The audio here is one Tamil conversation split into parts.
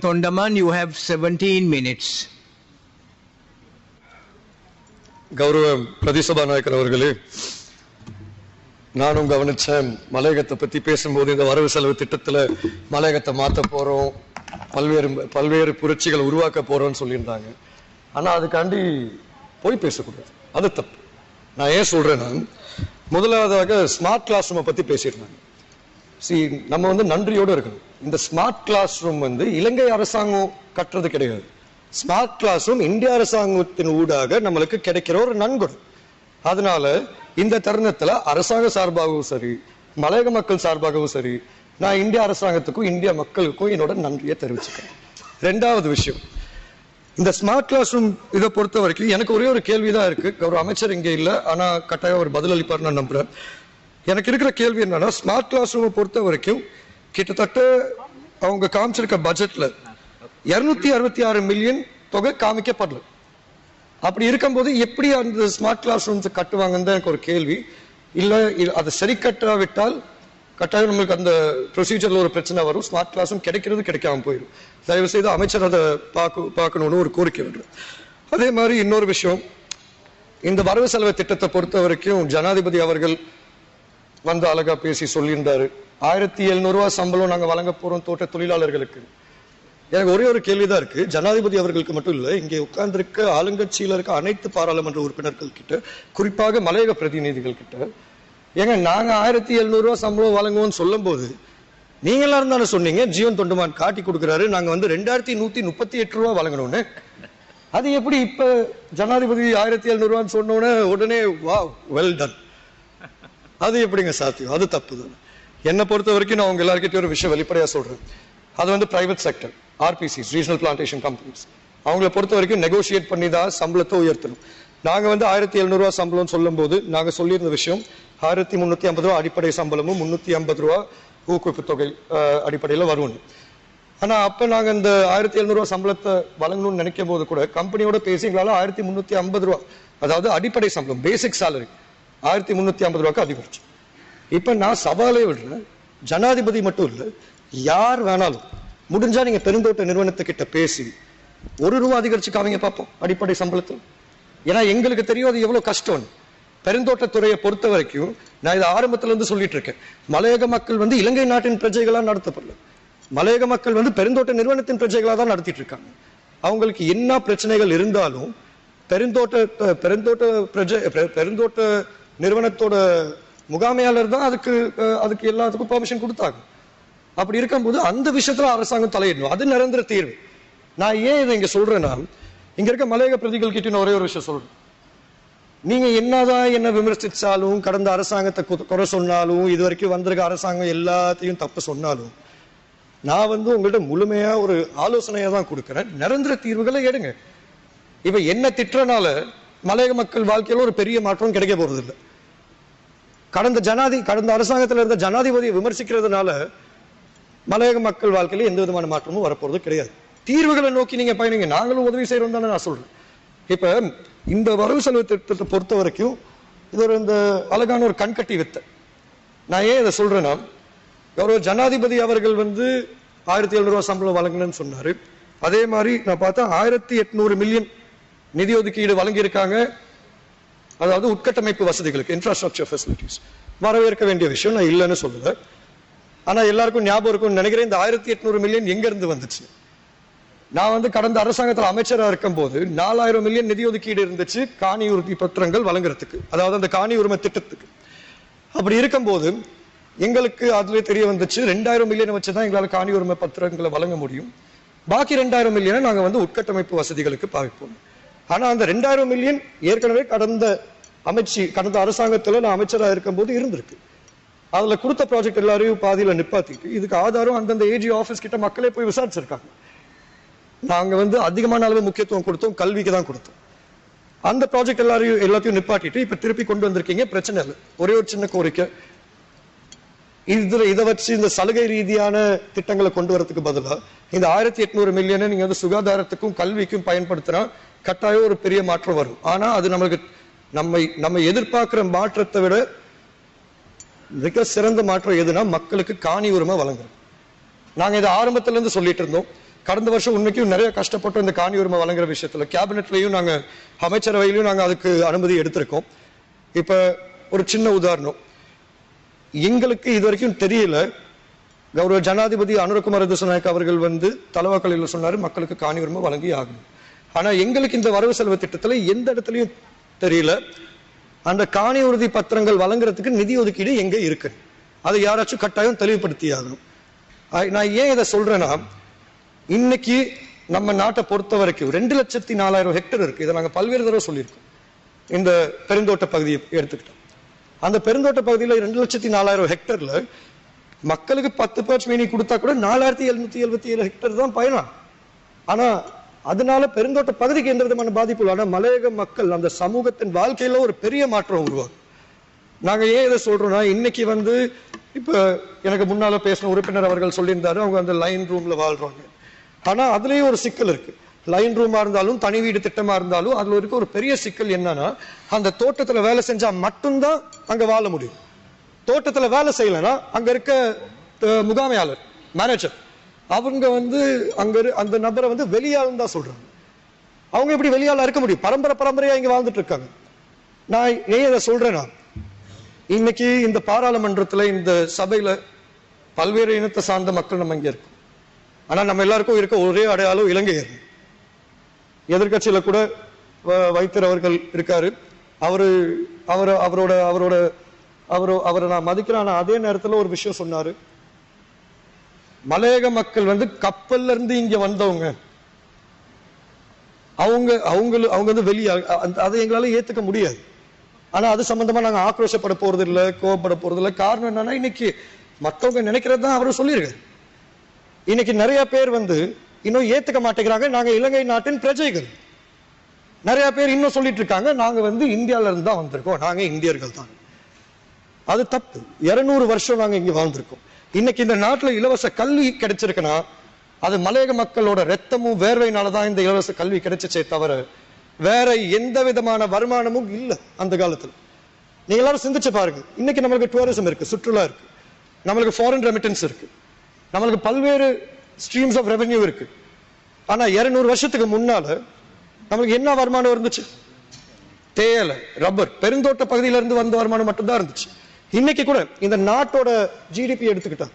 Tondaman, you have 17 minutes. கௌரவ பிரதிசபா நாயக்கர் அவர்களே நானும் கவனிச்சேன் மலையகத்தை பத்தி பேசும்போது இந்த வரவு செலவு திட்டத்துல மலையகத்தை மாத்த போறோம் பல்வேறு பல்வேறு புரட்சிகளை உருவாக்க போறோம்னு சொல்லியிருந்தாங்க. ஆனா அதுக்காண்டி போய் பேசக்கூடாது. அது தப்பு. நான் ஏன் சொல்றேன்னா முதலாவதாக ஸ்மார்ட் கிளாஸ் ரூமை பத்தி பேசியிருந்தாங்க. சி நம்ம வந்து நன்றியோடு இருக்கணும். இந்த ஸ்மார்ட் கிளாஸ் ரூம் வந்து இலங்கை அரசாங்கம் கட்டுறது கிடையாது. ஸ்மார்ட் கிளாஸ் ரூம் இந்திய அரசாங்கத்தின் ஊடாக நம்மளுக்கு கிடைக்கிற ஒரு நன்கொடை. அதனால இந்த தருணத்தில் அரசாங்க சார்பாகவும் சரி மலையக மக்கள் சார்பாகவும் சரி நான் இந்திய அரசாங்கத்துக்கும் இந்திய மக்களுக்கும் என்னோட நன்றியை தெரிவிச்சுக்கிறேன். ரெண்டாவது விஷயம். இந்த ஸ்மார்ட் கிளாஸ் ரூம் இதை பொறுத்த வரைக்கும் எனக்கு ஒரே ஒரு கேள்விதான் இருக்கு. ஒரு அமைச்சர் இங்கே இல்லை ஆனால் கட்டாயம் ஒரு பதில் நான் நம்புறேன். எனக்கு இருக்கிற கேள்வி என்னன்னா ஸ்மார்ட் கிளாஸ் ரூமை பொறுத்த வரைக்கும் கிட்டத்தட்ட அவங்க காமிச்சிருக்க பட்ஜெட்ல இருநூத்தி அறுபத்தி ஆறு மில்லியன் தொகை காமிக்கப்படல. அப்படி இருக்கும்போது எப்படி அந்த ஸ்மார்ட் கிளாஸ் ரூம்ஸ் கட்டுவாங்கன்னு தான் எனக்கு ஒரு கேள்வி. இல்லை அதை சரி கட்டாவிட்டால் கட்டாயம் நம்மளுக்கு அந்த ப்ரொசீஜர்ல ஒரு பிரச்சனை வரும். ஸ்மார்ட் கிளாஸும் கிடைக்கிறது கிடைக்காம போயிடும். தயவு செய்து அமைச்சர் அதை பார்க்க பார்க்கணும்னு ஒரு கோரிக்கை வருது. அதே மாதிரி இன்னொரு விஷயம். இந்த வரவு செலவு திட்டத்தை பொறுத்த வரைக்கும் ஜனாதிபதி அவர்கள் வந்து அழகா பேசி சொல்லியிருந்தாரு. ஆயிரத்தி எழுநூறு ரூபாய் சம்பளம் நாங்கள் வழங்க போறோம் தோட்ட தொழிலாளர்களுக்கு. எனக்கு ஒரே ஒரு கேள்விதான் இருக்கு. ஜனாதிபதி அவர்களுக்கு மட்டும் இல்லை இங்கே உட்கார்ந்திருக்க ஆளுங்கட்சியில் இருக்க அனைத்து பாராளுமன்ற உறுப்பினர்கள் கிட்ட குறிப்பாக மலையக பிரதிநிதிகள் கிட்ட ஏங்க நாங்க ஆயிரத்தி எழுநூறு சம்பளம் வழங்குவோம்னு சொல்லும் போது நீங்க எல்லாரும் தானே சொன்னீங்க ஜீவன் தொண்டுமான் காட்டி கொடுக்குறாரு நாங்க வந்து ரெண்டாயிரத்தி நூத்தி முப்பத்தி எட்டு ரூபா வழங்கணும்னு அது எப்படி இப்ப ஜனாதிபதி ஆயிரத்தி எழுநூறு ரூபான்னு உடனே வா வெல் டன் அது எப்படிங்க சாத்தியம்? அது தப்பு தான் என்னை பொறுத்த வரைக்கும் நான் உங்க எல்லாருக்கிட்டையும் ஒரு விஷயம் வெளிப்படையாக சொல்றேன். அது வந்து private sector RPCs regional plantation companies அவங்கள பொறுத்த வரைக்கும் நெகோசியேட் பண்ணி தான் சம்பளத்தை உயர்த்தணும். நாங்க வந்து ஆயிரத்தி எழுநூறு ரூபா சம்பளம் சொல்லும்போது நாங்க சொல்லியிருந்த விஷயம் ஆயிரத்தி முன்னூத்தி ஐம்பது ரூபா அடிப்படை சம்பளமும் முன்னூத்தி ஐம்பது ரூபா ஊக்குவிப்பு தொகை அஹ், அடிப்படையில வரும்னு. ஆனா அப்ப நாங்க இந்த ஆயிரத்தி எழுநூறு ரூபா சம்பளத்தை வழங்கணும்னு நினைக்கும் போது கூட கம்பெனியோட பேசி ஆயிரத்தி முன்னூத்தி ஐம்பது ரூபா அதாவது அடிப்படை சம்பளம் பேசிக் சாலரி ஆயிரத்தி முந்நூற்றி ஐம்பது ரூபாய்க்கு அதிகரிச்சு. இப்போ நான் சவாலே விடுறேன். ஜனாதிபதி மட்டும் இல்லை யார் வேணாலும் முடிஞ்சால் நீங்கள் பெருந்தோட்ட நிறுவனத்துக்கிட்ட பேசி ஒரு ரூபா அதிகரிச்சு காமிங்க பார்ப்போம் அடிப்படை சம்பளத்தில். ஏன்னா எங்களுக்கு தெரியும் அது எவ்வளோ கஷ்டம்னு. பெருந்தோட்டத்துறையை பொறுத்த வரைக்கும் நான் இதை ஆரம்பத்துல இருந்து சொல்லிட்டு இருக்கேன். மலையக மக்கள் வந்து இலங்கை நாட்டின் பிரஜைகளாக நடத்தப்படல. மலையக மக்கள் வந்து பெருந்தோட்ட நிறுவனத்தின் பிரஜைகளாக தான் நடத்திட்டு இருக்காங்க. அவங்களுக்கு என்ன பிரச்சனைகள் இருந்தாலும் பெருந்தோட்ட பெருந்தோட்ட பிரஜை பெருந்தோட்ட நிறுவனத்தோட முகாமையாளர் தான் அதுக்கு அதுக்கு எல்லாத்துக்கும் பெர்மிஷன் கொடுத்தாங்க. அப்படி இருக்கும்போது அந்த விஷயத்துல அரசாங்கம் தலையிடணும். அது நிரந்தர தீர்வு. நான் ஏன் இதை இங்க சொல்றேன்னா இங்க இருக்க மலையக பிரதிகள் கிட்ட நான் ஒரே ஒரு விஷயம் சொல்றேன். நீங்க என்னதான் என்ன விமர்சிச்சாலும் கடந்த அரசாங்கத்தை குறை சொன்னாலும் இது வரைக்கும் வந்திருக்க அரசாங்கம் எல்லாத்தையும் தப்பு சொன்னாலும் நான் வந்து உங்கள்கிட்ட முழுமையா ஒரு ஆலோசனையை தான் கொடுக்குறேன். நிரந்தர தீர்வுகளை எடுங்க. இப்ப என்ன திட்டுறனால மலையக மக்கள் வாழ்க்கையில ஒரு பெரிய மாற்றம் கிடைக்க போறது இல்லை கடந்த ஜனாதி கடந்த அரசாங்கத்தில் இருந்த ஜனாதிபதியை விமர்சிக்கிறதுனால மலையக மக்கள் வாழ்க்கையில் எந்த விதமான மாற்றமும் வரப்போறது கிடையாது. தீர்வுகளை நோக்கி நீங்க பயணிங்க. நாங்களும் உதவி செய்யறோம் தானே நான் சொல்றேன். இப்ப இந்த வரவு செலவு திட்டத்தை பொறுத்த வரைக்கும் இது ஒரு இந்த அழகான ஒரு கண்கட்டி வித்தை. நான் ஏன் இதை சொல்றேன்னா கௌரவ ஜனாதிபதி அவர்கள் வந்து ஆயிரத்தி எழுநூறு சம்பளம் வழங்கணும்னு சொன்னாரு. அதே மாதிரி நான் பார்த்தா ஆயிரத்தி எட்நூறு மில்லியன் நிதி ஒதுக்கீடு வழங்கியிருக்காங்க. அதாவது உட்கட்டமைப்பு வசதிகளுக்கு இன்ஃப்ராஸ்ட்ரக்சர் ஃபெசிலிட்டிஸ் வரவேற்க வேண்டிய விஷயம் நான் இல்லைன்னு சொல்லல. ஆனா எல்லாருக்கும் ஞாபகம் இருக்கும்னு நினைக்கிறேன். இந்த ஆயிரத்தி எட்நூறு மில்லியன் எங்க இருந்து வந்துச்சு? நான் வந்து கடந்த அரசாங்கத்தில் அமைச்சரா இருக்கும்போது நாலாயிரம் மில்லியன் நிதி ஒதுக்கீடு இருந்துச்சு காணி உறுதி பத்திரங்கள் வழங்குறதுக்கு. அதாவது அந்த காணி உரிமை திட்டத்துக்கு. அப்படி இருக்கும்போது எங்களுக்கு அதுல தெரிய வந்துச்சு ரெண்டாயிரம் மில்லியன் வச்சு தான் எங்களால் காணி உரிமை பத்திரங்களை வழங்க முடியும். பாக்கி ரெண்டாயிரம் மில்லியனை நாங்க வந்து உட்கட்டமைப்பு வசதிகளுக்கு பாவிப்போம். ஆனா அந்த ரெண்டாயிரம் மில்லியன் ஏற்கனவே கடந்த அமைச்சு கடந்த அரசாங்கத்துல நான் அமைச்சரா இருக்கும்போது இருந்திருக்கு. அதுல கொடுத்த ப்ராஜெக்ட் எல்லாரையும் பாதியில நிப்பாத்திட்டு இதுக்கு ஆதாரம் அந்தந்த ஏஜி ஆபீஸ் கிட்ட மக்களே போய் விசாரிச்சிருக்காங்க. நாங்க வந்து அதிகமான அளவு முக்கியத்துவம் கொடுத்தோம் கல்விக்கு தான் கொடுத்தோம். அந்த ப்ராஜெக்ட் எல்லாரையும் எல்லாத்தையும் நிப்பாட்டிட்டு இப்ப திருப்பி கொண்டு வந்திருக்கீங்க பிரச்சனை இல்லை. ஒரே ஒரு சின்ன கோரிக்கை. இதுல இதை வச்சு இந்த சலுகை ரீதியான திட்டங்களை கொண்டு வரதுக்கு பதிலா இந்த ஆயிரத்தி எட்நூறு மில்லியனை நீங்க வந்து சுகாதாரத்துக்கும் கல்விக்கும் பயன்படுத்தினா கட்டாயம் ஒரு பெரிய மாற்றம் வரும். ஆனா அது நம்மளுக்கு நம்மை நம்ம எதிர்பார்க்கிற மாற்றத்தை விட மிக சிறந்த மாற்றம் எதுனா மக்களுக்கு காணி உரிமை வழங்குறது. நாங்க இதை ஆரம்பத்துல இருந்து சொல்லிட்டு இருந்தோம். கடந்த வருஷம் உண்மைக்கும் நிறைய கஷ்டப்பட்டு இந்த காணி உரிமை வழங்குற விஷயத்துல கேபினெட்லயும் நாங்க அமைச்சரவையிலையும் நாங்க அதுக்கு அனுமதி எடுத்திருக்கோம். இப்ப ஒரு சின்ன உதாரணம். எங்களுக்கு இது வரைக்கும் தெரியல. கௌரவ ஜனாதிபதி அனுரகுமார் திசுநாயக் அவர்கள் வந்து தலவாக்கலையில் சொன்னாரு மக்களுக்கு காணி உரிமை வழங்கி ஆகணும். ஆனா எங்களுக்கு இந்த வரவு செலவு திட்டத்துல எந்த இடத்துலயும் தெரியல. அந்த காணி உறுதி பத்திரங்கள் வழங்குறதுக்கு நிதி ஒதுக்கீடு எங்க இருக்கு? அதை யாராச்சும் கட்டாயம் தெளிவுபடுத்தி ஆகணும் நான் ஏன் இதை சொல்றேன்னா இன்னைக்கு நம்ம நாட்டை பொறுத்த வரைக்கும் ரெண்டு லட்சத்தி நாலாயிரம் ஹெக்டர் இருக்கு. இதை நாங்க பல்வேறு தடவை சொல்லியிருக்கோம். இந்த பெருந்தோட்ட பகுதியை எடுத்துக்கிட்டோம். அந்த பெருந்தோட்ட பகுதியில் ரெண்டு லட்சத்தி நாலாயிரம் ஹெக்டர்ல மக்களுக்கு பத்து பர்ச் மீனி கொடுத்தா கூட நாலாயிரத்தி எழுநூத்தி எழுபத்தி ஏழு ஹெக்டர் தான் பயணம் ஆனா அதனால பெருந்தோட்ட பகுதிக்கு எந்த விதமான பாதிப்பு இல்லை மலையக மக்கள் அந்த சமூகத்தின் வாழ்க்கையில ஒரு பெரிய மாற்றம் உருவாகும் நாங்க ஏன் இதை சொல்றோம்னா இன்னைக்கு வந்து இப்ப எனக்கு முன்னால பேசின உறுப்பினர் அவர்கள் சொல்லியிருந்தாரு அவங்க அந்த லைன் ரூம்ல வாழ்றாங்க. ஆனா அதுலயும் ஒரு சிக்கல் இருக்கு. லைன் ரூமா இருந்தாலும் தனி வீடு திட்டமா இருந்தாலும் அதுல இருக்க ஒரு பெரிய சிக்கல் என்னன்னா அந்த தோட்டத்துல வேலை செஞ்சா மட்டும்தான் அங்க வாழ முடியும். தோட்டத்துல வேலை செய்யலைன்னா அங்க இருக்க முகாமையாளர் மேனேஜர் அவங்க வந்து அங்க அந்த நபரை வந்து வெளியாளுன்னு தான் சொல்றாங்க. அவங்க எப்படி வெளியால் இருக்க முடியும்? பரம்பரை பரம்பரையா இங்க வாழ்ந்துட்டு இருக்காங்க. நான் ஏன் இதை சொல்றேன்னா இன்னைக்கு இந்த பாராளுமன்றத்துல இந்த சபையில பல்வேறு இனத்தை சார்ந்த மக்கள் நம்ம இங்க இருக்கோம். ஆனா நம்ம எல்லாருக்கும் இருக்க ஒரே அடையாளம் இலங்கையர் எதிர்கட்சியில கூட வ- வைத்தியர் அவர்கள் இருக்காரு. அவரு அவர் அவரோட அவரோட அவரோ அவரை நான் மதிக்கிறேன். ஆனா அதே நேரத்துல ஒரு விஷயம் சொன்னாரு. மலையக மக்கள் வந்து கப்பல்ல இருந்து இங்க வந்தவங்க. அவங்க அவங்க அவங்க வந்து வெளியே அந்த- அதை எங்களால ஏத்துக்க முடியாது. ஆனா அது சம்பந்தமா நாங்க ஆக்ரோஷப்பட போறது இல்ல கோவப்பட போறது இல்ல காரணம் என்னன்னா இன்னைக்கு மற்றவங்க நினைக்கிறது தான் அவரு சொல்லியிருக்காரு இன்னைக்கு நிறைய பேர் வந்து இன்னும் ஏத்துக்க மாட்டேங்கிறாங்க. நாங்க இலங்கை நாட்டின் பிரஜைகள். நிறைய பேர் இன்னும் சொல்லிட்டு இருக்காங்க. நாங்க வந்து இந்தியால இருந்து தான் வந்திருக்கோம். நாங்க இந்தியர்கள் தான் அது தப்பு. இருநூறு வருஷம் நாங்க இங்க வாழ்ந்திருக்கோம். இன்னைக்கு இந்த நாட்டுல இலவச கல்வி கிடைச்சிருக்குன்னா அது மலையக மக்களோட ரத்தமும் வேர்வையினால தான் இந்த இலவச கல்வி கிடைச்சிச்சே தவிர வேற எந்த விதமான வருமானமும் இல்லை அந்த காலத்துல. நீங்க எல்லாரும் சிந்திச்சு பாருங்க. இன்னைக்கு நம்மளுக்கு டூரிசம் இருக்கு சுற்றுலா இருக்கு. நம்மளுக்கு ஃபாரின் ரெமிட்டன்ஸ் இருக்கு. நம்மளுக்கு பல்வேறு ஸ்ட்ரீம்ஸ் ஆஃப் ரெவென்யூ இருக்கு. ஆனா இருநூறு வருஷத்துக்கு முன்னால நம்மளுக்கு என்ன வருமானம் இருந்துச்சு? தேயிலை ரப்பர் பெருந்தோட்ட பகுதியில இருந்து வந்த வருமானம் மட்டும்தான் இருந்துச்சு. இன்னைக்கு கூட இந்த நாட்டோட ஜிடிபி எடுத்துக்கிட்டா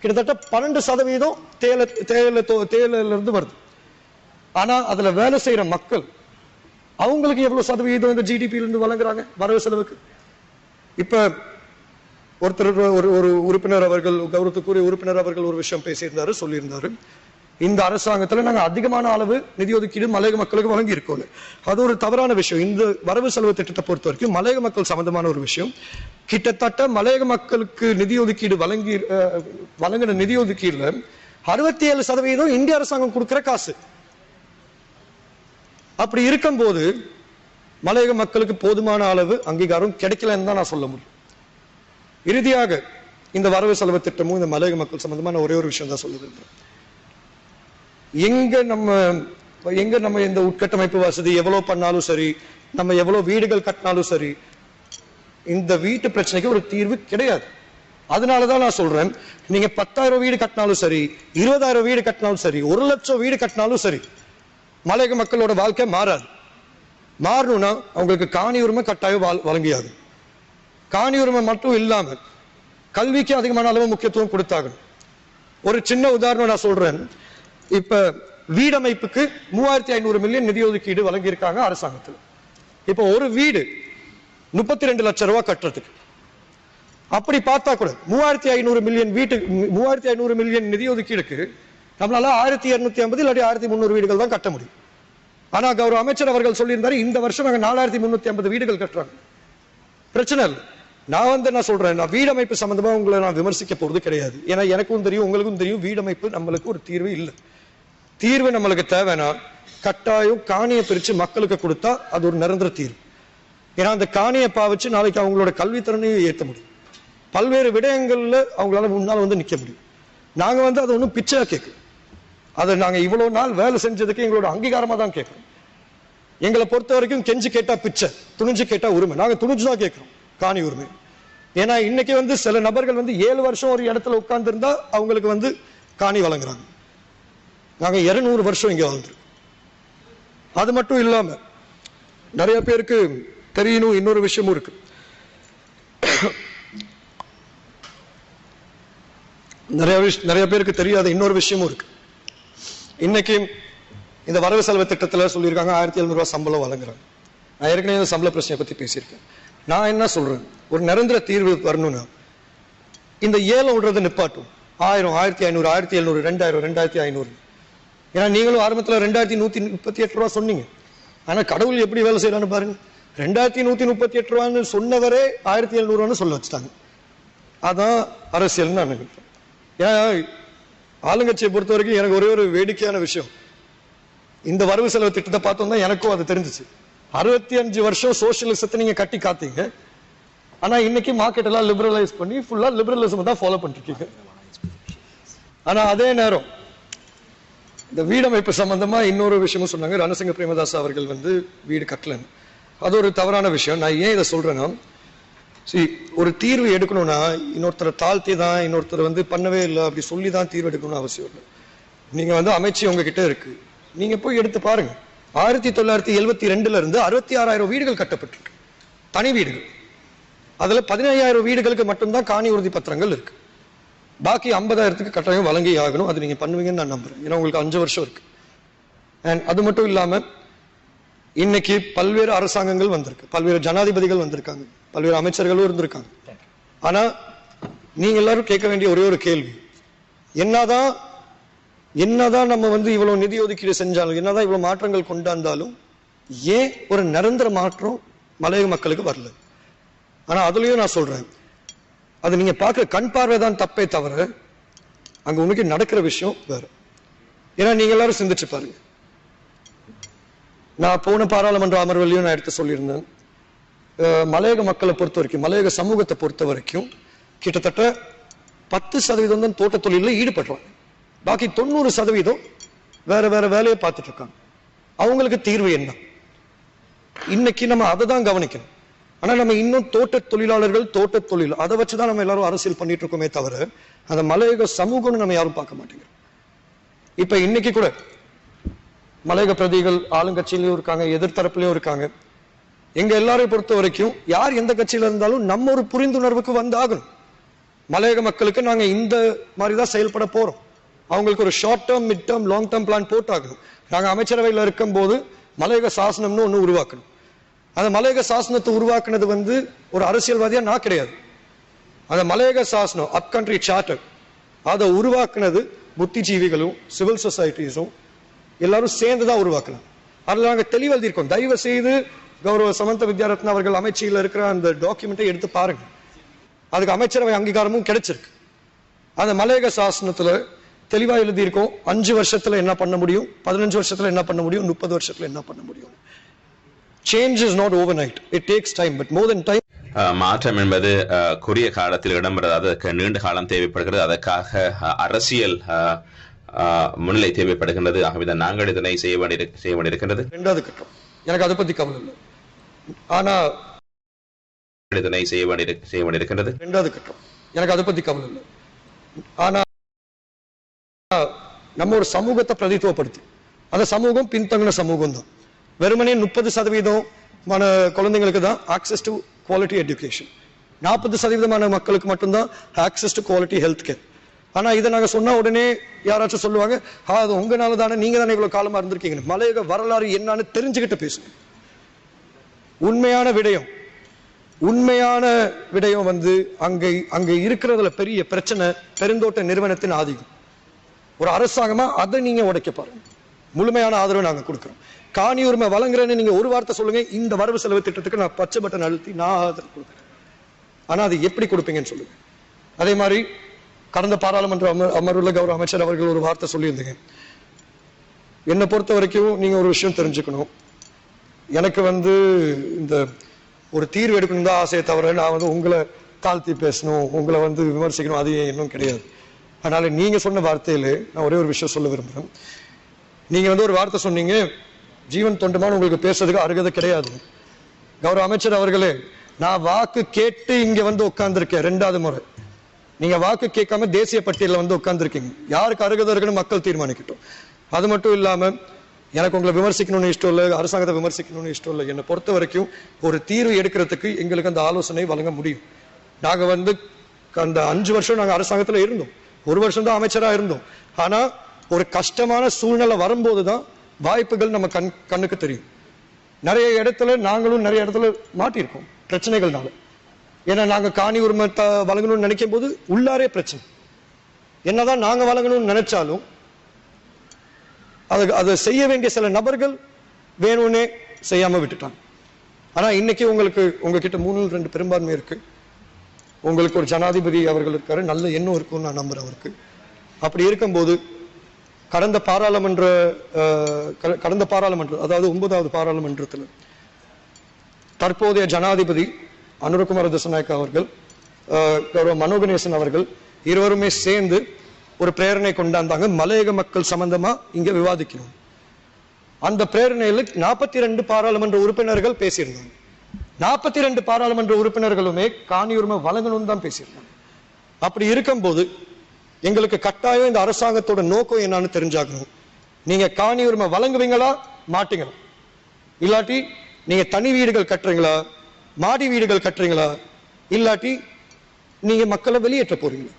கிட்டத்தட்ட பன்னெண்டு சதவீதம் தேயிலை தேயிலை இருந்து வருது. ஆனா அதுல வேலை செய்யற மக்கள் அவங்களுக்கு எவ்வளவு சதவீதம் இந்த ஜிடிபியிலிருந்து இருந்து வழங்குறாங்க? வரவு செலவுக்கு. இப்ப ஒருத்தர் ஒரு ஒரு உறுப்பினர் அவர்கள் கௌரவத்துக்குரிய உறுப்பினர் அவர்கள் ஒரு விஷயம் பேசியிருந்தாரு சொல்லியிருந்தாரு. இந்த அரசாங்கத்துல நாங்க அதிகமான அளவு நிதி ஒதுக்கீடு மலையக மக்களுக்கு வழங்கி இருக்கோம் அது ஒரு தவறான விஷயம். இந்த வரவு செலவு திட்டத்தை பொறுத்த வரைக்கும் மலையக மக்கள் சம்பந்தமான ஒரு விஷயம். கிட்டத்தட்ட மலையக மக்களுக்கு நிதி ஒதுக்கீடு வழங்கி வழங்கின நிதி ஒதுக்கீடுல அறுபத்தி ஏழு சதவீதம் இந்திய அரசாங்கம் கொடுக்கிற காசு. அப்படி இருக்கும்போது மலையக மக்களுக்கு போதுமான அளவு அங்கீகாரம் கிடைக்கலன்னு தான் நான் சொல்ல முடியும். இறுதியாக இந்த வரவு செலவு திட்டமும் இந்த மலையக மக்கள் சம்பந்தமான ஒரே ஒரு விஷயம் தான் சொல்ல எங்க நம்ம எங்க நம்ம இந்த உட்கட்டமைப்பு வசதி எவ்வளவு பண்ணாலும் சரி நம்ம எவ்வளவு வீடுகள் கட்டினாலும் சரி இந்த வீட்டு பிரச்சனைக்கு ஒரு தீர்வு கிடையாது. அதனாலதான் நான் சொல்றேன் நீங்க பத்தாயிரம் வீடு கட்டினாலும் சரி இருபதாயிரம் வீடு கட்டினாலும் சரி ஒரு லட்சம் வீடு கட்டினாலும் சரி மலையக மக்களோட வாழ்க்கை மாறாது. மாறணும்னா அவங்களுக்கு காணி உரிமை கட்டாயம் வாழ்- காணி உரிமை மட்டும் இல்லாம கல்விக்கு அதிகமான அளவு முக்கியத்துவம் கொடுத்தாகணும். ஒரு சின்ன உதாரணம் நான் சொல்றேன். இப்ப வீடமைப்புக்கு மூவாயிரத்தி ஐநூறு மில்லியன் நிதி ஒதுக்கீடு வழங்கியிருக்காங்க அரசாங்கத்தில். இப்ப ஒரு வீடு முப்பத்தி ரெண்டு லட்சம் ரூபாய் கட்டுறதுக்கு. அப்படி பார்த்தா கூட மூவாயிரத்தி ஐநூறு மில்லியன் வீட்டு மூவாயிரத்தி ஐநூறு மில்லியன் நிதி ஒதுக்கீடுக்கு நம்மளால ஆயிரத்தி இருநூத்தி ஐம்பது இல்லாட்டி ஆயிரத்தி முந்நூறு வீடுகள் தான் கட்ட முடியும். ஆனா கௌரவ அமைச்சர் அவர்கள் சொல்லியிருந்தாரு இந்த வருஷம் நாங்க நாலாயிரத்தி முன்னூத்தி ஐம்பது வீடுகள் கட்டுறாங்க. பிரச்சனை இல்லை. நான் வந்து என்ன சொல்றேன் நான் வீடமைப்பு சம்பந்தமா உங்களை நான் விமர்சிக்க போறது கிடையாது. ஏன்னா எனக்கும் தெரியும் உங்களுக்கும் தெரியும் வீடமைப்பு நம்மளுக்கு ஒரு தீர்வு இல்லை. தீர்வு நம்மளுக்கு தேவைன்னா கட்டாயம் காணியை பிரித்து மக்களுக்கு கொடுத்தா அது ஒரு நிரந்தர தீர்வு. ஏன்னா அந்த காணியை பாவிச்சு நாளைக்கு அவங்களோட கல்வித்திறனையும் ஏற்ற முடியும். பல்வேறு விடயங்களில் அவங்களால முன்னால் வந்து நிற்க முடியும். நாங்கள் வந்து அதை ஒன்றும் பிச்சையாக கேட்கும் அதை நாங்கள் இவ்வளோ நாள் வேலை செஞ்சதுக்கு எங்களோட அங்கீகாரமாக தான் கேட்குறோம். எங்களை பொறுத்த வரைக்கும் கெஞ்சு கேட்டால் பிச்சை துணிஞ்சு கேட்டால் உரிமை. நாங்கள் துணிஞ்சு தான் கேட்குறோம் காணி உரிமை. ஏன்னா இன்னைக்கு வந்து சில நபர்கள் வந்து ஏழு வருஷம் ஒரு இடத்துல உட்காந்துருந்தா அவங்களுக்கு வந்து காணி வழங்குறாங்க. நாங்க இருநூறு வருஷம் இங்கே வாழ்ந்துருக்கோம் அது மட்டும் இல்லாம நிறைய பேருக்கு தெரியணும் இன்னொரு விஷயமும் இருக்கு. நிறைய விஷ் நிறைய பேருக்கு தெரியாத இன்னொரு விஷயமும் இருக்கு. இன்னைக்கு இந்த வரவு செலவு திட்டத்தில் சொல்லியிருக்காங்க ஆயிரத்தி எழுநூறு சம்பளம் வழங்குறாங்க. நான் ஏற்கனவே இந்த சம்பள பிரச்சனையை பற்றி பேசியிருக்கேன். நான் என்ன சொல்றேன்? ஒரு நிரந்தர தீர்வு வரணும்னா இந்த ஏலம் விடுறதை நிப்பாட்டும். ஆயிரம் ஆயிரத்தி ஐநூறு ஆயிரத்தி எழுநூறு ரெண்டாயிரம் ரெண்டாயிரத்தி ஐநூறு ஏன்னா நீங்களும் ஆரம்பத்தில் ரெண்டாயிரத்தி நூற்றி முப்பத்தி எட்டு ரூபா சொன்னீங்க. ஆனால் கடவுள் எப்படி வேலை செய்யறான்னு பாருங்க. ரெண்டாயிரத்தி நூற்றி முப்பத்தி எட்டு ரூபான்னு சொன்னவரே ஆயிரத்தி எழுநூறுவான்னு சொல்ல வச்சுட்டாங்க. அதான் அரசியல்னு நான் நினைக்கிறேன். ஏன்னா ஆளுங்கட்சியை பொறுத்த வரைக்கும் எனக்கு ஒரே ஒரு வேடிக்கையான விஷயம். இந்த வரவு செலவு திட்டத்தை பார்த்தோம் தான் எனக்கும் அது தெரிஞ்சுச்சு. அறுபத்தி அஞ்சு வருஷம் சோசியலிசத்தை நீங்க கட்டி காத்தீங்க. ஆனா இன்னைக்கு மார்க்கெட் எல்லாம் லிபரலைஸ் பண்ணி ஃபுல்லா லிபரலிசம் தான் ஃபாலோ பண்ணிருக்கீங்க ஆனா அதே நேரம் இந்த வீடமைப்பு சம்பந்தமா இன்னொரு விஷயமும் சொன்னாங்க. ரணசிங்க பிரேமதாஸ் அவர்கள் வந்து வீடு கட்டலன்னு. அது ஒரு தவறான விஷயம். நான் ஏன் இதை சொல்றேன்னா சரி ஒரு தீர்வு எடுக்கணும்னா இன்னொருத்தரை தாழ்த்தி தான் இன்னொருத்தர் வந்து பண்ணவே இல்லை அப்படி சொல்லி தான் தீர்வு எடுக்கணும்னு அவசியம் இல்லை. நீங்க வந்து அமைச்சு உங்ககிட்ட இருக்கு. நீங்க போய் எடுத்து பாருங்க. ஆயிரத்தி தொள்ளாயிரத்தி எழுபத்தி ரெண்டுல இருந்து அறுபத்தி ஆறாயிரம் வீடுகள் கட்டப்பட்டிருக்கு. தனி வீடுகள். அதுல பதினையாயிரம் வீடுகளுக்கு மட்டும்தான் காணி உறுதி பத்திரங்கள் இருக்கு. பாக்கி ஐம்பதாயிரத்துக்கு கட்டாயம் வழங்கி ஆகணும். அது நீங்கள் பண்ணுவீங்கன்னு நான் நம்புறேன். ஏன்னா உங்களுக்கு அஞ்சு வருஷம் இருக்கு. அண்ட் அது மட்டும் இல்லாமல் இன்னைக்கு பல்வேறு அரசாங்கங்கள் வந்திருக்கு. பல்வேறு ஜனாதிபதிகள் வந்திருக்காங்க. பல்வேறு அமைச்சர்களும் இருந்திருக்காங்க. ஆனால் நீங்க எல்லாரும் கேட்க வேண்டிய ஒரே ஒரு கேள்வி. என்னதான் என்னதான் நம்ம வந்து இவ்வளவு நிதி ஒதுக்கீடு செஞ்சாலும் என்னதான் இவ்வளவு மாற்றங்கள் கொண்டாந்தாலும் ஏன் ஒரு நிரந்தர மாற்றம் மலையக மக்களுக்கு வரல? ஆனா அதுலயும் நான் சொல்றேன். அது நீங்க பார்க்குற கண் பார்வை தான் தப்பே தவிர அங்க உனக்கு நடக்கிற விஷயம் வேற. ஏன்னா நீங்க எல்லாரும் சிந்திச்சு பாருங்க. நான் போன பாராளுமன்ற அமர்வுலையும் நான் எடுத்து சொல்லியிருந்தேன். அஹ் மலையக மக்களை பொறுத்த வரைக்கும் மலையக சமூகத்தை பொறுத்த வரைக்கும் கிட்டத்தட்ட பத்து சதவீதம் தான் தோட்ட தொழிலில் ஈடுபடுறாங்க. பாக்கி தொண்ணூறு சதவீதம் வேற வேற வேலையை பார்த்துட்டு இருக்காங்க. அவங்களுக்கு தீர்வு என்ன? இன்னைக்கு நம்ம அதை தான் கவனிக்கணும். ஆனால் நம்ம இன்னும் தோட்ட தொழிலாளர்கள் தோட்ட தொழில் அதை வச்சுதான் நம்ம எல்லாரும் அரசியல் பண்ணிட்டு இருக்கோமே தவிர அந்த மலையக சமூகம்னு நம்ம யாரும் பார்க்க மாட்டேங்கிறோம். இப்போ இன்னைக்கு கூட மலையக பிரதிகள் ஆளுங்கட்சியிலையும் இருக்காங்க எதிர்த்தரப்புலையும் இருக்காங்க. எங்க எல்லாரையும் பொறுத்த வரைக்கும் யார் எந்த கட்சியில இருந்தாலும் நம்ம ஒரு புரிந்துணர்வுக்கு வந்தாகணும். மலையக மக்களுக்கு நாங்க இந்த மாதிரி தான் செயல்பட போறோம். அவங்களுக்கு ஒரு short term mid term long term plan போட்டாகணும். நாங்கள் அமைச்சரவையில் இருக்கும் போது மலையக சாசனம்னு ஒன்று உருவாக்கணும். அந்த மலையக சாசனத்தை உருவாக்குனது வந்து ஒரு அரசியல்வாதியா நான் கிடையாது. அந்த மலையக சாசனம் அப் கண்ட்ரி சார்ட்டர் அதை உருவாக்குனது புத்திஜீவிகளும் சிவில் சொசைட்டிஸும் எல்லாரும் சேர்ந்து தான் உருவாக்கலாம் அதில் நாங்கள் தெளிவெழுதியிருக்கோம் தயவு செய்து கௌரவ சமந்த வித்யாரத்ன அவர்கள் அமைச்சியில் இருக்கிற அந்த டாக்குமெண்ட்டை எடுத்து பாருங்கள் அதுக்கு அமைச்சரவை அங்கீகாரமும் கிடைச்சிருக்கு. அந்த மலையக சாசனத்துல தெளிவா எழுதியிருக்கோம். அஞ்சு வருஷத்துல என்ன பண்ண முடியும்? பதினஞ்சு வருஷத்துல என்ன பண்ண முடியும்? முப்பது வருஷத்துல என்ன பண்ண முடியும்? Change is not overnight it takes time but more than time மாற்றம் என்பது அஹ், குறுகிய காலத்தில் இடம்பெறது அதற்கு நீண்ட காலம் தேவைப்படுகிறது. அதற்காக அஹ், அரசியல் அஹ், முன்னிலை தேவைப்படுகின்றது. ஆகவே நாங்கள் இதனை செய்ய வேண்டி செய்ய வேண்டியிருக்கின்றது. ரெண்டாவது கட்டம். எனக்கு அதை பத்தி கவலை இல்லை. ஆனா இதனை செய்ய வேண்டி செய்ய வேண்டியிருக்கின்றது. ரெண்டாவது கட்டம். எனக்கு அதை பத்தி கவலை இல்லை. ஆனா நம்ம ஒரு சமூகத்தை பிரதித்துவப்படுத்தி அந்த சமூகம் பின்தங்கின சமூகம் தான் வெறுமனே முப்பது சதவீதம் மான குழந்தைங்களுக்கு தான் ஆக்சஸ் டு குவாலிட்டி எஜுகேஷன் நாற்பது சதவீதமான மக்களுக்கு மட்டும்தான் access to quality health care ஆனா இதை நாங்க சொன்னா உடனே யாராச்சும் சொல்லுவாங்க "ஆ, அது உங்களால தானே நீங்க தானே இவ்வளவு காலமா இருந்திருக்கீங்க மலையக வரலாறு என்னன்னு தெரிஞ்சுக்கிட்டு பேசுங்க. உண்மையான விடயம் உண்மையான விடயம் வந்து அங்க அங்க இருக்கிறதுல பெரிய பிரச்சனை பெருந்தோட்ட நிறுவனத்தின் ஆதிக்கம். ஒரு அரசாங்கமா அதை நீங்க உடைக்க பாருங்க. முழுமையான ஆதரவு நாங்க கொடுக்குறோம். காணி உரிமை வழங்குறேன்னு நீங்க ஒரு வார்த்தை சொல்லுங்க இந்த வரவு செலவு திட்டத்துக்கு நான் பச்சை பட்டன் அழுத்தி நான் ஆதரவு கொடுக்குறேன். ஆனா அது எப்படி கொடுப்பீங்கன்னு சொல்லுங்க. அதே மாதிரி கடந்த பாராளுமன்ற அமர் அமர்வுல கௌரவ அமைச்சர் அவர்கள் ஒரு வார்த்தை சொல்லியிருந்தீங்க. என்னை பொறுத்த வரைக்கும் நீங்க ஒரு விஷயம் தெரிஞ்சுக்கணும். எனக்கு வந்து இந்த ஒரு தீர்வு எடுக்கணும் தான் ஆசையை தவிர நான் வந்து உங்களை தாழ்த்தி பேசணும் உங்களை வந்து விமர்சிக்கணும் அது இன்னும் கிடையாது. அதனால நீங்க சொன்ன வார்த்தையில நான் ஒரே ஒரு விஷயம் சொல்ல விரும்புகிறேன் நீங்க வந்து ஒரு வார்த்தை சொன்னீங்க ஜீவன் தொண்டுமான் உங்களுக்கு பேசுறதுக்கு அருகதை கிடையாது. கௌரவ அமைச்சர் அவர்களே நான் வாக்கு கேட்டு இங்க வந்து உட்கார்ந்துருக்கேன் ரெண்டாவது முறை. நீங்க வாக்கு கேட்காம தேசிய பட்டியலில் வந்து உட்கார்ந்துருக்கீங்க. யாருக்கு அருகதை இருக்குன்னு மக்கள் தீர்மானிக்கட்டும். அது மட்டும் இல்லாம எனக்கு உங்களை விமர்சிக்கணும்னு இஷ்டம் இல்லை அரசாங்கத்தை விமர்சிக்கணும்னு இஷ்டம் இல்லை. என்னை பொறுத்த வரைக்கும் ஒரு தீர்வு எடுக்கிறதுக்கு எங்களுக்கு அந்த ஆலோசனை வழங்க முடியும். நாங்க வந்து அந்த அஞ்சு வருஷம் நாங்க அரசாங்கத்துல இருந்தோம். ஒரு வருஷம் தான் அமைச்சரா இருந்தோம். ஆனா ஒரு கஷ்டமான சூழ்நிலை வரும்போது தான் வாய்ப்புகள் நம்ம கண் கண்ணுக்கு தெரியும். நிறைய இடத்துல நாங்களும் நிறைய இடத்துல மாட்டியிருக்கோம் பிரச்சனைகள்னால. ஏன்னா நாங்கள் காணி உரிமை த- வழங்கணும்னு நினைக்கும் போது உள்ளாரே பிரச்சனை. என்னதான் நாங்கள் வழங்கணும்னு நினைச்சாலும் அது அதை செய்ய வேண்டிய சில நபர்கள் வேணும்னே செய்யாமல் விட்டுட்டாங்க. ஆனா இன்னைக்கு உங்களுக்கு உங்ககிட்ட மூணு ரெண்டு பெரும்பான்மை இருக்கு. உங்களுக்கு ஒரு ஜனாதிபதி அவர்கள் இருக்காரு நல்ல எண்ணம் இருக்கும்னு நான் நம்புறேன் அவருக்கு. அப்படி இருக்கும்போது கடந்த பாராளுமன்ற கடந்த பாராளுமன்ற அதாவது ஒன்பதாவது பாராளுமன்றத்தில் தற்போதைய ஜனாதிபதி அனுரகுமார தசநாயக் அவர்கள் கௌரவ மனோகணேசன் அவர்கள் இருவருமே சேர்ந்து ஒரு பிரேரணை கொண்டாந்தாங்க. மலையக மக்கள் சம்பந்தமா இங்க விவாதிக்கணும் அந்த பிரேரணையில் நாற்பத்தி ரெண்டு பாராளுமன்ற உறுப்பினர்கள் பேசியிருந்தாங்க. நாற்பத்தி ரெண்டு பாராளுமன்ற உறுப்பினர்களுமே காணியுரிமை வழங்கணும்னு தான் பேசியிருந்தாங்க. அப்படி இருக்கும்போது எங்களுக்கு கட்டாயம் இந்த அரசாங்கத்தோட நோக்கம் என்னன்னு தெரிஞ்சாகணும். நீங்க காணி உரிமை வழங்குவீங்களா? மாட்டீங்களா இல்லாட்டி நீங்க தனி வீடுகள் கட்டுறீங்களா? மாடி வீடுகள் கட்டுறீங்களா? இல்லாட்டி நீங்க மக்களை வெளியேற்ற போறீங்களா?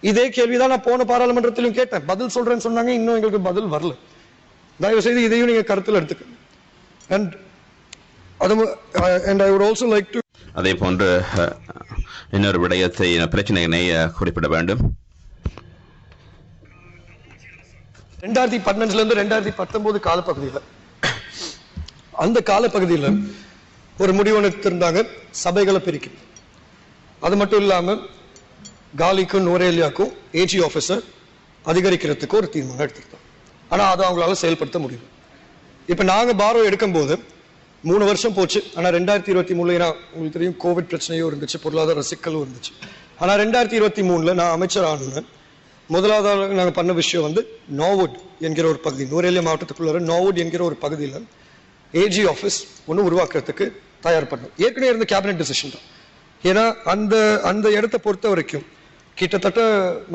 இதே கேள்விதான் நான் போன பாராளுமன்றத்திலும் கேட்டேன். பதில் சொல்றேன்னு சொன்னாங்க இன்னும் எங்களுக்கு பதில் வரல. தயவு செய்து இதையும் நீங்க கருத்தில் எடுத்துக்கணும் அண்ட் அது and I uh, would also அதே போன்று uh, இன்னொரு விடயத்தை பிரச்சனையினை uh, குறிப்பிட வேண்டும். ரெண்டாயிரத்தி பன்னெண்டுலேருந்து ரெண்டாயிரத்தி பத்தொம்போது காலப்பகுதியில். அந்த காலப்பகுதியில் ஒரு முடிவு எடுத்திருந்தாங்க சபைகளை பிரிக்கும் அது மட்டும் இல்லாமல் காலிக்கும் நோரேலியாக்கும் ஏஜி ஆஃபீஸர் அதிகரிக்கிறதுக்கு ஒரு தீர்மானம் எடுத்திருந்தாங்க ஆனால் அதை அவங்களால செயல்படுத்த முடியும் இப்போ நாங்கள் பாரோ எடுக்கும்போது மூணு வருஷம் போச்சு. ஆனால் ரெண்டாயிரத்தி இருபத்தி மூணுல ஏன்னா உங்களுக்கு தெரியும் கோவிட் பிரச்சனையும் இருந்துச்சு பொருளாதார சிக்கலும் இருந்துச்சு. ஆனால் ரெண்டாயிரத்தி இருபத்தி மூணில் நான் அமைச்சர் ஆனேன் முதலாவதாக நாங்கள் பண்ண விஷயம் வந்து நோவுட் என்கிற ஒரு பகுதி. நூரேலியா மாவட்டத்துக்குள்ளார நோவுட் என்கிற ஒரு பகுதியில் ஏஜி ஆஃபீஸ் ஒன்று உருவாக்குறதுக்கு தயார் பண்ணோம். ஏற்கனவே இருந்த கேபினட் டிசிஷன் தான். ஏன்னா அந்த அந்த இடத்த பொறுத்த வரைக்கும் கிட்டத்தட்ட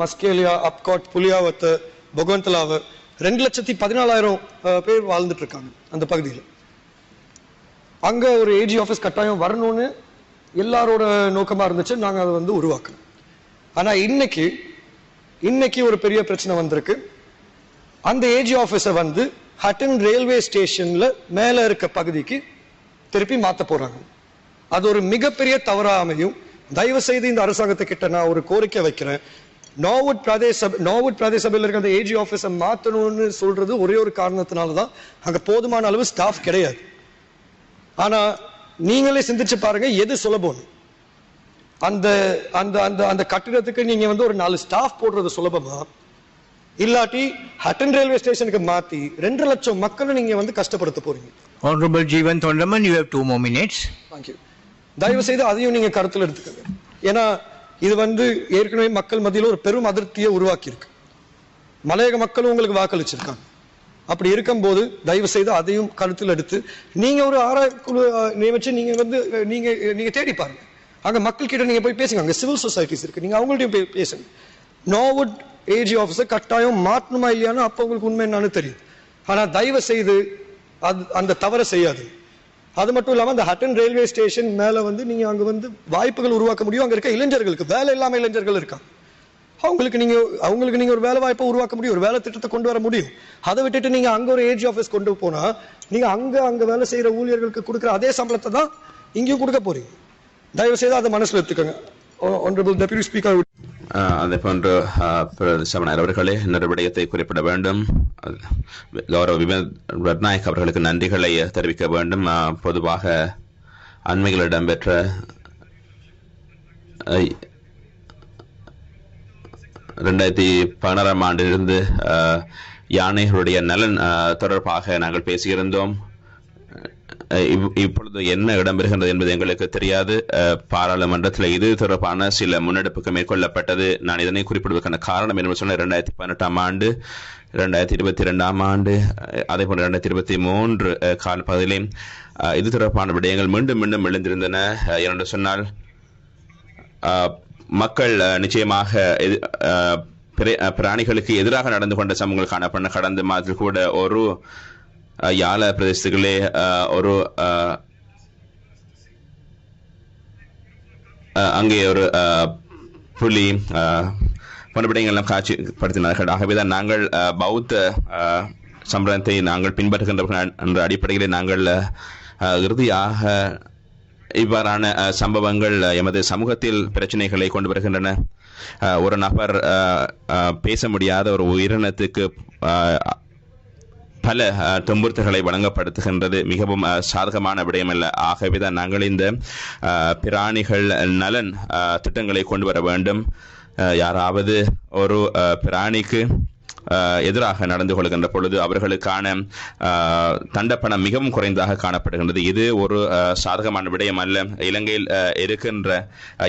மஸ்கேலியா அப்காட் புலியாவத்து பொகவந்தலாவை ரெண்டு லட்சத்தி பதினாலாயிரம் பேர் வாழ்ந்துட்டு இருக்காங்க அந்த பகுதியில். அங்கே ஒரு ஏஜி ஆஃபீஸ் கட்டாயம் வரணும்னு எல்லாரோட நோக்கமாக இருந்துச்சு. நாங்கள் அதை வந்து உருவாக்கணும் ஆனால் இன்னைக்கு இன்னைக்கு ஒரு பெரிய பிரச்சனை வந்திருக்கு. அந்த ஏஜி ஆஃபீஸர் வந்து ஹட்டன் ரயில்வே ஸ்டேஷன்ல மேல இருக்க பகுதிக்கு திருப்பி மாத்த போறாங்க. அது ஒரு மிகப்பெரிய தவறா அமையும். தயவு செய்து இந்த அரசாங்கத்தை கிட்ட நான் ஒரு கோரிக்கை வைக்கிறேன். நாவுட் பிரதேச சபை- பிரதேச சபையில் இருக்க அந்த ஏஜி ஆபீஸை மாத்தணும்னு சொல்றது ஒரே ஒரு காரணத்தினால தான் அங்க போதுமான அளவு ஸ்டாஃப் கிடையாது. ஆனா நீங்களே சிந்திச்சு பாருங்க எது சுலபம்னு அந்த அந்த அந்த அந்த கட்டிடத்துக்கு நீங்க வந்து ஒரு நாலு ஸ்டாஃப் போடுறது சுலபமா? இல்லாட்டி ஹட்டன் ரயில்வே ஸ்டேஷனுக்கு மாத்தி ரெண்டு லட்சம் மக்களை நீங்க வந்து கஷ்டப்படுத்த போறீங்க. Honorable Jeevan Thondaman, you have two more minutes. Thank you தயவு செய்து அதையும் நீங்க கருத்தில் எடுத்துக்கங்க. ஏன்னா இது வந்து ஏற்கனவே மக்கள் மத்தியில ஒரு பெரும் அதிருப்தியை உருவாக்கி இருக்கு மலையக மக்களும் உங்களுக்கு வாக்களிச்சிருக்காங்க. அப்படி இருக்கும்போது தயவு செய்து அதையும் கருத்தில் எடுத்து நீங்க ஒரு ஆராய் குழு நியமிச்சு நீங்க வந்து அஹ், நீங்க நீங்க தேடி பாருங்க. அங்கே மக்கள் கிட்ட நீங்கள் போய் பேசுங்க. அங்கே சிவில் சொசைட்டிஸ் இருக்குது நீங்கள் அவங்கள்ட்டயும் போய் பேசுங்க. நோவுட் ஏஜி ஆஃபீஸர் கட்டாயம் மாற்றணுமா இல்லையான்னு அப்போ உங்களுக்கு உண்மை என்னன்னு தெரியும். ஆனால் தயவு செய்து அது அந்த தவறை செய்யாது. அது மட்டும் இல்லாம அந்த ஹட்டன் ரயில்வே ஸ்டேஷன் மேலே வந்து நீங்கள் அங்கே வந்து வாய்ப்புகள் உருவாக்க முடியும். அங்கே இருக்க இளைஞர்களுக்கு வேலை இல்லாமல் இளைஞர்கள் இருக்காங்க. அவங்களுக்கு நீங்கள் அவங்களுக்கு நீங்கள் ஒரு வேலை வாய்ப்பை உருவாக்க முடியும். ஒரு வேலை திட்டத்தை கொண்டு வர முடியும். அதை விட்டுட்டு நீங்கள் அங்கே ஒரு ஏஜ் ஆஃபீஸ் கொண்டு போனால் நீங்கள் அங்கே அங்கே வேலை செய்கிற ஊழியர்களுக்கு கொடுக்குற அதே சம்பளத்தை தான் இங்கேயும் கொடுக்க போறீங்க. தயவு செய்து அதை மனசுல எடுத்துக்கோங்க. ஒன்றபிள் டெபியூட்டி ஸ்பீக்கர் அதே போன்று சமணர் அவர்களே இன்னொரு விடயத்தை குறிப்பிட வேண்டும். கௌரவ விமல் அவர்களுக்கு நன்றிகளை தெரிவிக்க வேண்டும். பொதுவாக அண்மையில் இடம்பெற்ற ரெண்டாயிரத்தி பதினாறாம் ஆண்டிலிருந்து யானைகளுடைய நலன் தொடர்பாக நாங்கள் பேசியிருந்தோம். இப்பொழுது என்ன இடம்பெறுகின்றது என்பது எங்களுக்கு தெரியாது. பாராளுமன்றத்தில் இது தொடர்பான சில முன்னெடுப்புகள் மேற்கொள்ளப்பட்டது. நான் இதனை குறிப்பிடுவதற்கான காரணம் என்று சொன்னால் இரண்டாயிரத்தி பதினெட்டாம் ஆண்டு இரண்டாயிரத்தி இருபத்தி ரெண்டாம் ஆண்டு அதே போல இரண்டாயிரத்தி இருபத்தி மூன்று அஹ், காலப்பகுதியிலே இது தொடர்பான விடயங்கள் மீண்டும் மீண்டும் எழுந்திருந்தன. என்று சொன்னால் மக்கள் நிச்சயமாக பிராணிகளுக்கு எதிராக நடந்து கொண்ட சமூகங்கள் காணப்பட்ட கடந்த மாதத்தில் கூட ஒரு யாழ பிரதேசத்திலே ஒரு அங்கே ஒரு புலி அஹ், போன்ற விடயங்கள்லாம் காட்சிப்படுத்தினார்கள் ஆகவேதான் நாங்கள் பௌத்த சம்பிரதாயத்தை நாங்கள் பின்பற்றுகின்றவர்கள் என்ற அடிப்படையில் நாங்கள் இறுதியாக இவ்வாறான சம்பவங்கள் எமது சமூகத்தில் பிரச்சனைகளை கொண்டு வருகின்றன ஒரு நபர் பேச முடியாத ஒரு உயிரினத்துக்கு பல துன்புறுத்தல்களை வழங்கப்படுத்துகின்றது. மிகவும் அஹ், சாதகமான விடயமல்ல. ஆகவேதான் நாங்கள் இந்த பிராணிகள் நலன் திட்டங்களை கொண்டு வர வேண்டும். யாராவது ஒரு பிராணிக்கு எதிராக நடந்து கொள்கின்ற பொழுது அவர்களுக்கான தண்டப்பணம் மிகவும் குறைந்ததாக காணப்படுகின்றது. இது ஒரு சாதகமான விடயம் அல்ல இலங்கையில் இருக்கின்ற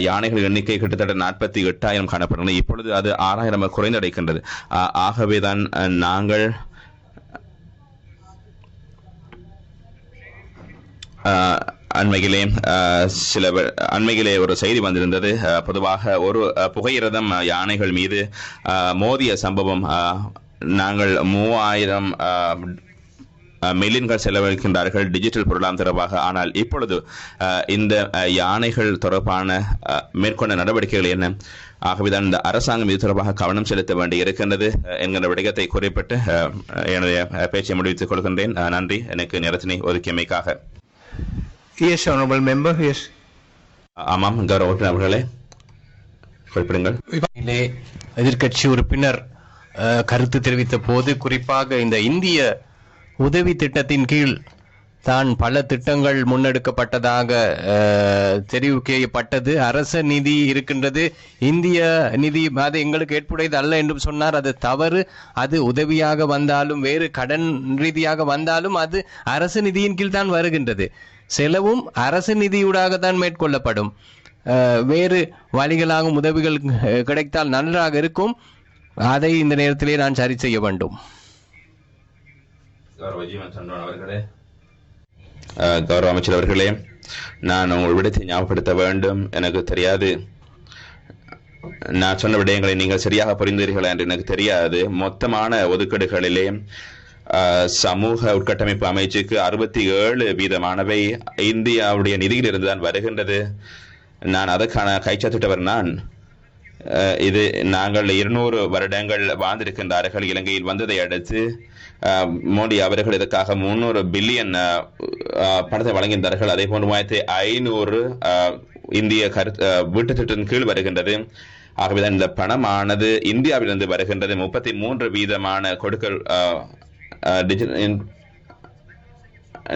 யானைகள் எண்ணிக்கை கிட்டத்தட்ட நாற்பத்தி எட்டாயிரம் காணப்படுகின்றன. இப்பொழுது அது ஆறாயிரம் குறைந்தடைக்கின்றது. ஆகவே ஆகவேதான் நாங்கள் அண்மையிலே சில அண்மையிலே ஒரு செய்தி வந்திருந்தது. பொதுவாக ஒரு புகையிரதம் யானைகள் மீது மோதிய சம்பவம் நாங்கள் மூவாயிரம் மில்லியன்கள் செலவழிக்கின்றார்கள் டிஜிட்டல் பொருளாதாரம் தொடர்பாக ஆனால் இப்பொழுது இந்த யானைகள் தொடர்பான மேற்கொண்ட நடவடிக்கைகள் என்ன? ஆகவேதான் இந்த அரசாங்கம் இது தொடர்பாக கவனம் செலுத்த வேண்டி இருக்கின்றது என்கின்ற என்கிற விடயத்தை குறிப்பிட்டு என்னுடைய பேச்சை முடித்துக் கொள்கின்றேன். நன்றி. எனக்கு நேரத்தினை ஒதுக்கியமைக்காக. Yes, honorable member. Yes. ஆமாம் கௌரவ உறுப்பினர் அவர்களே குறிப்பிடுங்கள். இதிலே எதிர்க்கட்சி உறுப்பினர் கருத்து தெரிவித்த போது குறிப்பாக இந்த இந்திய உதவி திட்டத்தின் கீழ் தான் பல திட்டங்கள் முன்னெடுக்கப்பட்டதாக அஹ், தெரிவிக்கப்பட்டது அரச நிதி இருக்கின்றது. இந்திய நிதி அது எங்களுக்கு ஏற்புடையது அல்ல என்றும் சொன்னார். அது தவறு. அது உதவியாக வந்தாலும் வேறு கடன் ரீதியாக வந்தாலும் அது அரசு நிதியின் கீழ் தான் வருகின்றது. செலவும் அரசு நிதியூடாக தான் மேற்கொள்ளப்படும் வேறு வழிகளாகும் உதவிகள் கிடைத்தால் நன்றாக இருக்கும். அதை இந்த நேரத்திலே நான் சரி செய்ய வேண்டும். கௌரவ கௌரவ அமைச்சர் அவர்களே நான் உங்கள் விடத்தை ஞாபகப்படுத்த வேண்டும். எனக்கு தெரியாது. நான் சொன்ன விடயங்களை நீங்கள் சரியாக புரிந்தீர்களா என்று எனக்கு தெரியாது. மொத்தமான ஒதுக்கீடுகளிலே சமூக உட்கட்டமைப்பு அமைச்சுக்கு அறுபத்தி ஏழு வீதமானவை இந்தியாவுடைய நிதியிலிருந்து தான் வருகின்றது. நான் அதற்கான கைச்சாத்திட்டவர் நான். இது நாங்கள் இருநூறு வருடங்கள் வாழ்ந்திருக்கின்றார்கள் இலங்கையில் வந்ததை அடுத்து மோடி அவர்கள் இதற்காக முன்னூறு பில்லியன் பணத்தை வழங்கியிருந்தார்கள். அதே போன்று மூவாயிரத்தி ஐநூறு இந்திய கரு அஹ், வீட்டுத் திட்டத்தின் கீழ் வருகின்றது. ஆகவேதான் இந்த பணமானது இந்தியாவிலிருந்து வருகின்றது. முப்பத்தி மூன்று வீதமான கொடுக்கல் அஹ்,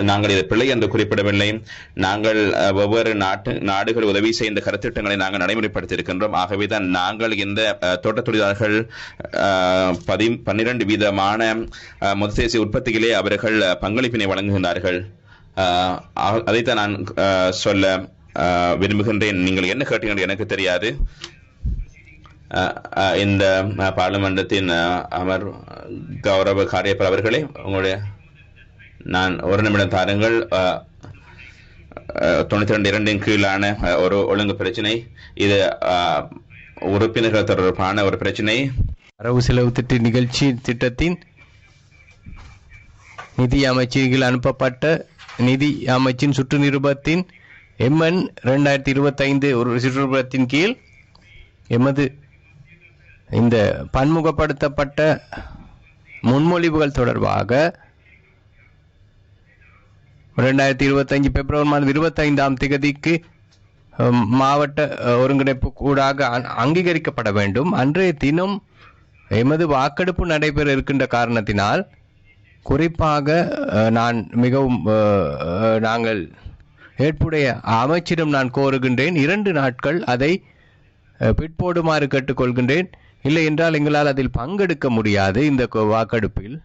நாங்கள் இதை பிழை என்று குறிப்பிடவில்லை. நாங்கள் ஒவ்வொரு நாட்டு நாடுகள் உதவி செய்த கருத்திட்டங்களை நாங்கள் நடைமுறைப்படுத்தியிருக்கின்றோம். ஆகவேதான் நாங்கள் இந்த தோட்ட தோட்டத் தொழிலாளர்கள் பதி பன்னிரண்டு வீதமான அஹ், மொத்த உற்பத்தியிலே அவர்கள் பங்களிப்பினை வழங்குகின்றார்கள். அதைத்தான் நான் சொல்ல விரும்புகின்றேன். நீங்கள் என்ன கேட்டீங்கன்னு எனக்கு தெரியாது. இந்த பாராளுமன்றத்தின் அமர் கௌரவ காரியப்பர் அவர்களே உங்களுடைய நான் ஒரு நிமிடம் தாருங்கள் தொண்ணூத்தி ரெண்டு இரண்டின் கீழான ஒரு ஒழுங்கு பிரச்சனை இது உறுப்பினர்கள் தொடர்பான ஒரு பிரச்சனை வரவு செலவு திட்ட நிகழ்ச்சி திட்டத்தின் நிதி அமைச்சர்கள் அனுப்பப்பட்ட நிதி அமைச்சின் சுற்று நிருபத்தின் எம்என் ரெண்டாயிரத்தி இருபத்தைந்து ஒரு சுற்று நிருபத்தின் கீழ் எமது இந்த பன்முகப்படுத்தப்பட்ட முன்மொழிவுகள் தொடர்பாக ரெண்டாயிரத்தி இருபத்தஞ்சு பிப்ரவரி மாதம் இருபத்தைந்தாம் திகதிக்கு மாவட்ட ஒருங்கிணைப்பு கூடாக அங்கீகரிக்கப்பட வேண்டும். அன்றைய தினம் எமது வாக்கெடுப்பு நடைபெற இருக்கின்ற காரணத்தினால் குறிப்பாக நான் மிகவும் நாங்கள் ஏற்புடைய அமைச்சிடம் நான் கோருகின்றேன். இரண்டு நாட்கள் அதை பிற்போடுமாறு கேட்டுக்கொள்கின்றேன். இல்லை என்றால் எங்களால் அதில் பங்கெடுக்க முடியாது இந்த வாக்கெடுப்பில்.